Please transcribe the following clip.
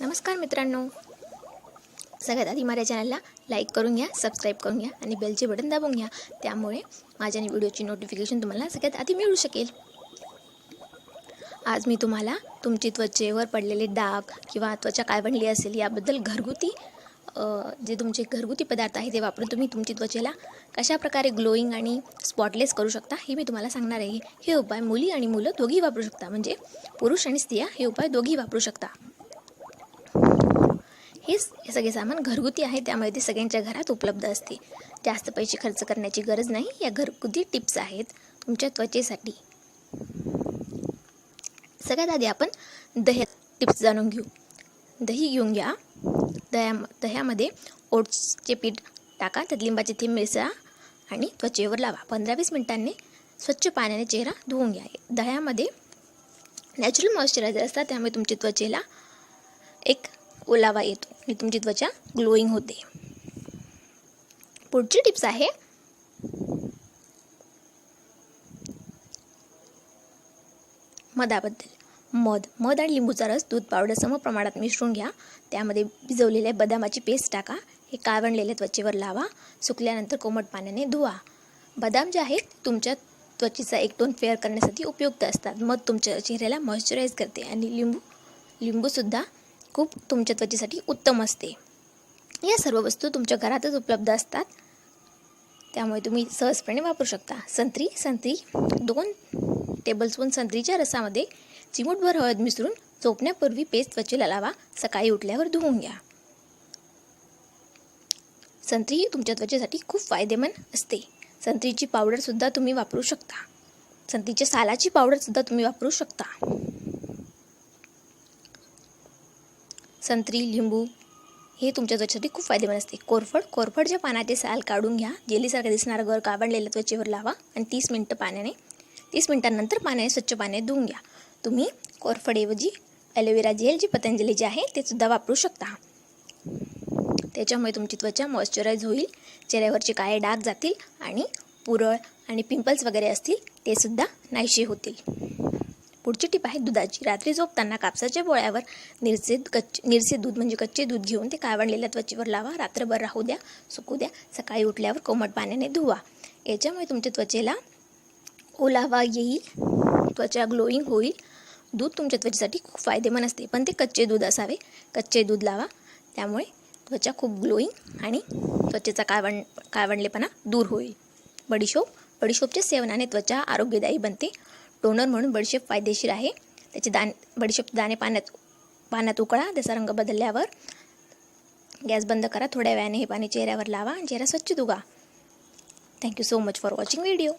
नमस्कार मित्रांनो. सगळ्यात आधी माझ्या चॅनलला लाईक करून घ्या सबस्क्राईब करून घ्या आणि बेलचे बटन दाबून घ्या. त्यामुळे माझ्या व्हिडिओची नोटिफिकेशन तुम्हाला सगळ्यात आधी मिळू शकेल. आज मी तुम्हाला तुमची त्वचेवर पडलेले डाग किंवा त्वचा काय बनली असेल याबद्दल घरगुती जे तुमचे घरगुती पदार्थ आहे ते वापरून तुम्ही तुमची त्वचेला कशा प्रकारे ग्लोईंग आणि स्पॉटलेस करू शकता हे मी तुम्हाला सांगणार आहे. हे उपाय मुली आणि मुलं दोघी वापरू शकता. म्हणजे पुरुष आणि स्त्रिया हे उपाय दोघी वापरू शकता. हेच हे सगळे सामान घरगुती आहे त्यामुळे ते सगळ्यांच्या घरात उपलब्ध असते. जास्त पैसे खर्च करण्याची गरज नाही या घरगुती टिप्स आहेत तुमच्या त्वचेसाठी. सगळ्यात आधी आपण दह्या टिप्स जाणून घेऊ. दही घेऊन घ्या. दह्या दह्यामध्ये ओट्सचे पीठ टाका त्यात लिंबाचे थेंब मिसळा आणि त्वचेवर लावा. पंधरा वीस मिनिटांनी स्वच्छ पाण्याने चेहरा धुवून घ्या. दह्यामध्ये नॅचरल मॉइश्चरायझर असतात त्यामुळे तुमच्या त्वचेला एक ओलावा येतो. आणि तुमची त्वचा ग्लोईंग होते. पुढची टिप्स आहे. मधाबद्दल. मध मध आणि लिंबूचा रस दूध पावडर सम प्रमाणात मिसळून घ्या. त्यामध्ये भिजवलेल्या बदामाची पेस्ट टाका. हे काळवणलेल्या त्वचेवर लावा. सुकल्यानंतर कोमट पाण्याने धुवा. बदाम जे आहेत तुमच्या त्वचेचा एक टोन फेअर करण्यासाठी उपयुक्त असतात. मध तुमच्या चेहऱ्याला मॉइश्चराईज करते आणि लिंबू लिंबूसुद्धा खूप तुमच्या त्वचेसाठी उत्तम असते. या सर्व वस्तू तुमच्या घरातच उपलब्ध असतात. त्यामुळे तुम्ही सहजपणे वापरू शकता. संत्री संत्री दोन टेबलस्पून संत्रीच्या रसामध्ये चिमूटभर हळद मिसळून झोपण्यापूर्वी पेस्ट त्वचेला लावा. सकाळी उठल्यावर धुवून घ्या. संत्री तुमच्या त्वचेसाठी खूप फायदेमंद असते. संत्रीची पावडरसुद्धा तुम्ही वापरू शकता. संत्रीच्या सालाची पावडरसुद्धा तुम्ही वापरू शकता. संत्री लिंबू हे तुमच्या त्वचेसाठी खूप फायदेमंद असते. कोरफड कोरफडच्या पानाचे साल काढून घ्या. जेलीसारखं दिसणारं गर कावडलेल्या त्वचेवर लावा आणि तीस मिनटं पाण्याने तीस मिनटांनंतर पाण्याने स्वच्छ पाण्याने धुवून घ्या. तुम्ही कोरफडऐवजी ॲलोवेरा जेल जी पतंजलीचे आहे ते सुद्धा वापरू शकता. त्याच्यामुळे तुमची त्वचा मॉइश्चराईज होईल चेहऱ्यावरचे काळे डाग जातील आणि पुरळ आणि पिंपल्स वगैरे असतील ते सुद्धा नाहीशे होतील. पुढची टीप आहे दुधाची. रात्री झोपताना कापसाच्या पोळ्यावर निरसे कच्चे निरसे दूध म्हणजे कच्चे दूध घेऊन ते कावडलेल्या त्वचेवर लावा. रात्रभर राहू द्या सुकू द्या सकाळी उठल्यावर कोमट पाण्याने धुवा. याच्यामुळे तुमच्या त्वचेला ओलावा येईल त्वचा ग्लोईंग होईल. दूध तुमच्या त्वचेसाठी खूप फायदेमंद असते. पण ते कच्चे दूध असावे. कच्चे दूध लावा. त्यामुळे त्वचा खूप ग्लोईंग आणि त्वचेचा काळवण काळवणलेपणा दूर होईल. बडीशोप बडीशोपच्या सेवनाने त्वचा आरोग्यदायी बनते. टोनर म्हणून बडीशेप फायदेशीर आहे. त्याचे दान बडीशेप दाणे पाण्यात पाण्यात उकळा. त्याचा रंग बदलल्यावर गॅस बंद करा. थोड्या वेळाने हे पाणी चेहऱ्यावर लावा आणि चेहरा स्वच्छ धुवा. Thank you so much for watching video